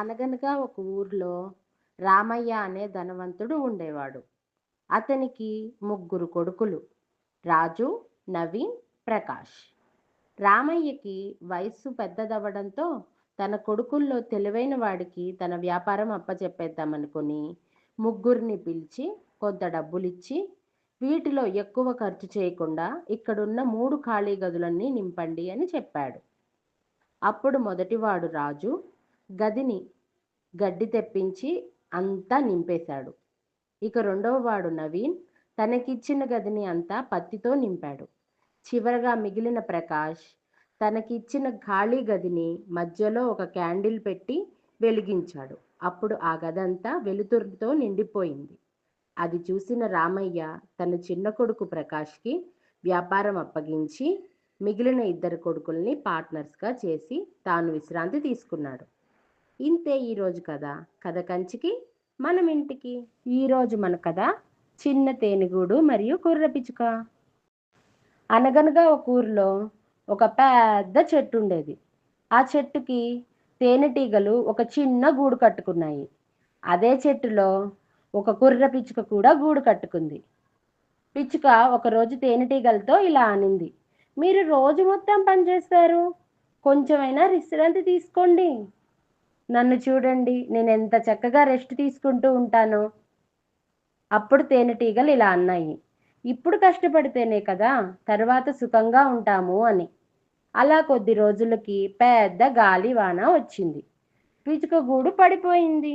అనగనగా ఒక ఊర్లో రామయ్య అనే ధనవంతుడు ఉండేవాడు. అతనికి ముగ్గురు కొడుకులు రాజు నవీన్ ప్రకాష్. రామయ్యకి వయస్సు పెద్దదవ్వడంతో తన కొడుకుల్లో తెలివైన వాడికి తన వ్యాపారం అప్పచెప్పేద్దామనుకుని ముగ్గురిని పిలిచి కొంత డబ్బులిచ్చి వీటిలో ఎక్కువ ఖర్చు చేయకుండా ఇక్కడున్న మూడు ఖాళీ గదులన్నీ నింపండి అని చెప్పాడు. అప్పుడు మొదటివాడు రాజు గదిని గడ్డి తెప్పించి అంతా నింపేశాడు. ఇక రెండవ వాడు నవీన్ తనకిచ్చిన గదిని అంతా పత్తితో నింపాడు. చివరగా మిగిలిన ప్రకాష్ తనకిచ్చిన ఖాళీ గదిని మధ్యలో ఒక క్యాండిల్ పెట్టి వెలిగించాడు. అప్పుడు ఆ గదంతా వెలుతురుతో నిండిపోయింది. అది చూసిన రామయ్య తన చిన్న కొడుకు ప్రకాష్కి వ్యాపారం అప్పగించి మిగిలిన ఇద్దరు కొడుకుల్ని పార్ట్నర్స్గా చేసి తాను విశ్రాంతి తీసుకున్నాడు. ఇంతే ఈరోజు కథ కథ కంచికి మనం ఇంటికి. ఈరోజు మన కథ చిన్న తేనెగూడు మరియు కుర్ర పిచ్చుక. అనగనగా ఒక ఊరిలో ఒక పెద్ద చెట్టు ఉండేది. ఆ చెట్టుకి తేనెటీగలు ఒక చిన్న గూడు కట్టుకున్నాయి. అదే చెట్టులో ఒక కుర్ర పిచ్చుక కూడా గూడు కట్టుకుంది. పిచ్చుక ఒకరోజు తేనెటీగలతో ఇలా అనింది మీరు రోజు మొత్తం పనిచేస్తారు కొంచెమైనా విశ్రాంతి తీసుకోండి. నన్ను చూడండి నేను ఎంత చక్కగా రెస్ట్ తీసుకుంటూ ఉంటానో. అప్పుడు తేనెటీగలు ఇలా అన్నాయి. ఇప్పుడు కష్టపడితేనే కదా తర్వాత సుఖంగా ఉంటాము అని. అలా కొద్ది రోజులకి పెద్ద గాలి వాన వచ్చింది. పిచుక గూడు పడిపోయింది.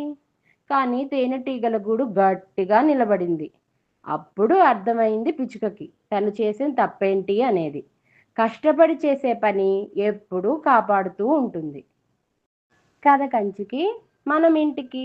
కానీ తేనెటీగల గూడు గట్టిగా నిలబడింది. అప్పుడు అర్థమైంది పిచుకకి తను చేసిన తప్పేంటి అనేది. కష్టపడి చేసే పని ఎప్పుడూ కాపాడుతూ ఉంటుంది. కథ కంచికి మనం ఇంటికి?